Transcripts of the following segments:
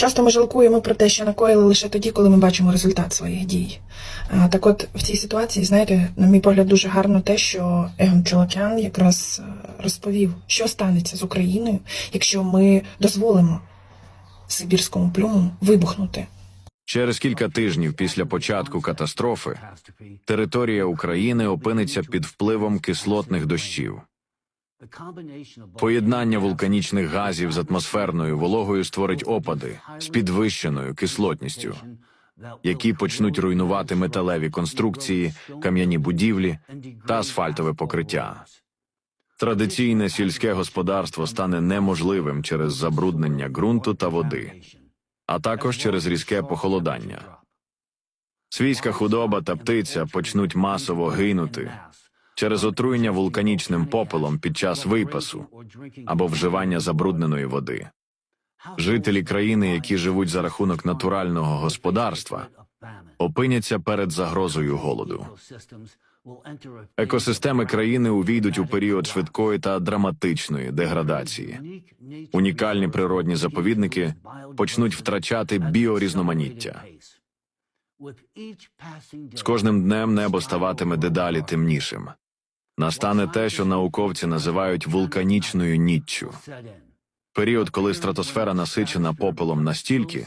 Часто ми жалкуємо про те, що накоїли лише тоді, коли ми бачимо результат своїх дій. Так от в цій ситуації, знаєте, на мій погляд, дуже гарно те, що Егон Чолокян якраз е, розповів, що станеться з Україною, якщо ми дозволимо Сибірському плюму вибухнути. Через кілька тижнів після початку катастрофи територія України опиниться під впливом кислотних дощів. Поєднання вулканічних газів з атмосферною вологою створить опади з підвищеною кислотністю, які почнуть руйнувати металеві конструкції, кам'яні будівлі та асфальтове покриття. Традиційне сільське господарство стане неможливим через забруднення ґрунту та води, а також через різке похолодання. Свійська худоба та птиця почнуть масово гинути через отруєння вулканічним попелом під час випасу або вживання забрудненої води. Жителі країни, які живуть за рахунок натурального господарства, опиняться перед загрозою голоду. Екосистеми країни увійдуть у період швидкої та драматичної деградації. Унікальні природні заповідники почнуть втрачати біорізноманіття. З кожним днем небо ставатиме дедалі темнішим. Настане те, що науковці називають вулканічною ніччю. Період, коли стратосфера насичена попелом настільки,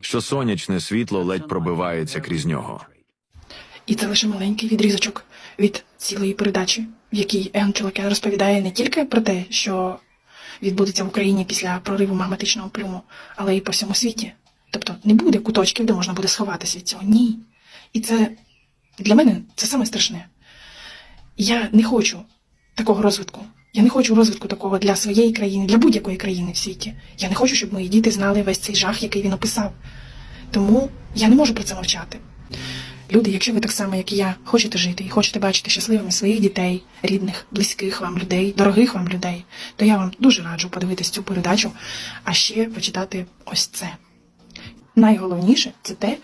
що сонячне світло ледь пробивається крізь нього. І це лише маленький відрізочок від цілої передачі, в якій Чолокян розповідає не тільки про те, що відбудеться в Україні після прориву магматичного плюму, але й по всьому світі. Тобто не буде куточків, де можна буде сховатися від цього. Ні. І це для мене це саме страшне. Я не хочу такого розвитку. Я не хочу розвитку такого для своєї країни, для будь-якої країни в світі. Я не хочу, щоб мої діти знали весь цей жах, який він описав. Тому я не можу про це мовчати. Люди, якщо ви так само, як і я, хочете жити і хочете бачити щасливими своїх дітей, рідних, близьких вам людей, дорогих вам людей, то я вам дуже раджу подивитись цю передачу, а ще почитати ось це. Найголовніше це те,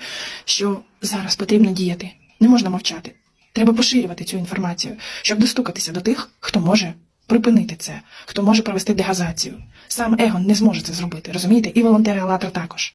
що зараз потрібно діяти. Не можна мовчати. Треба поширювати цю інформацію, щоб достукатися до тих, хто може припинити це, хто може провести дегазацію. Сам Егон не зможе це зробити, розумієте? І волонтери «АЛЛАТРА» також.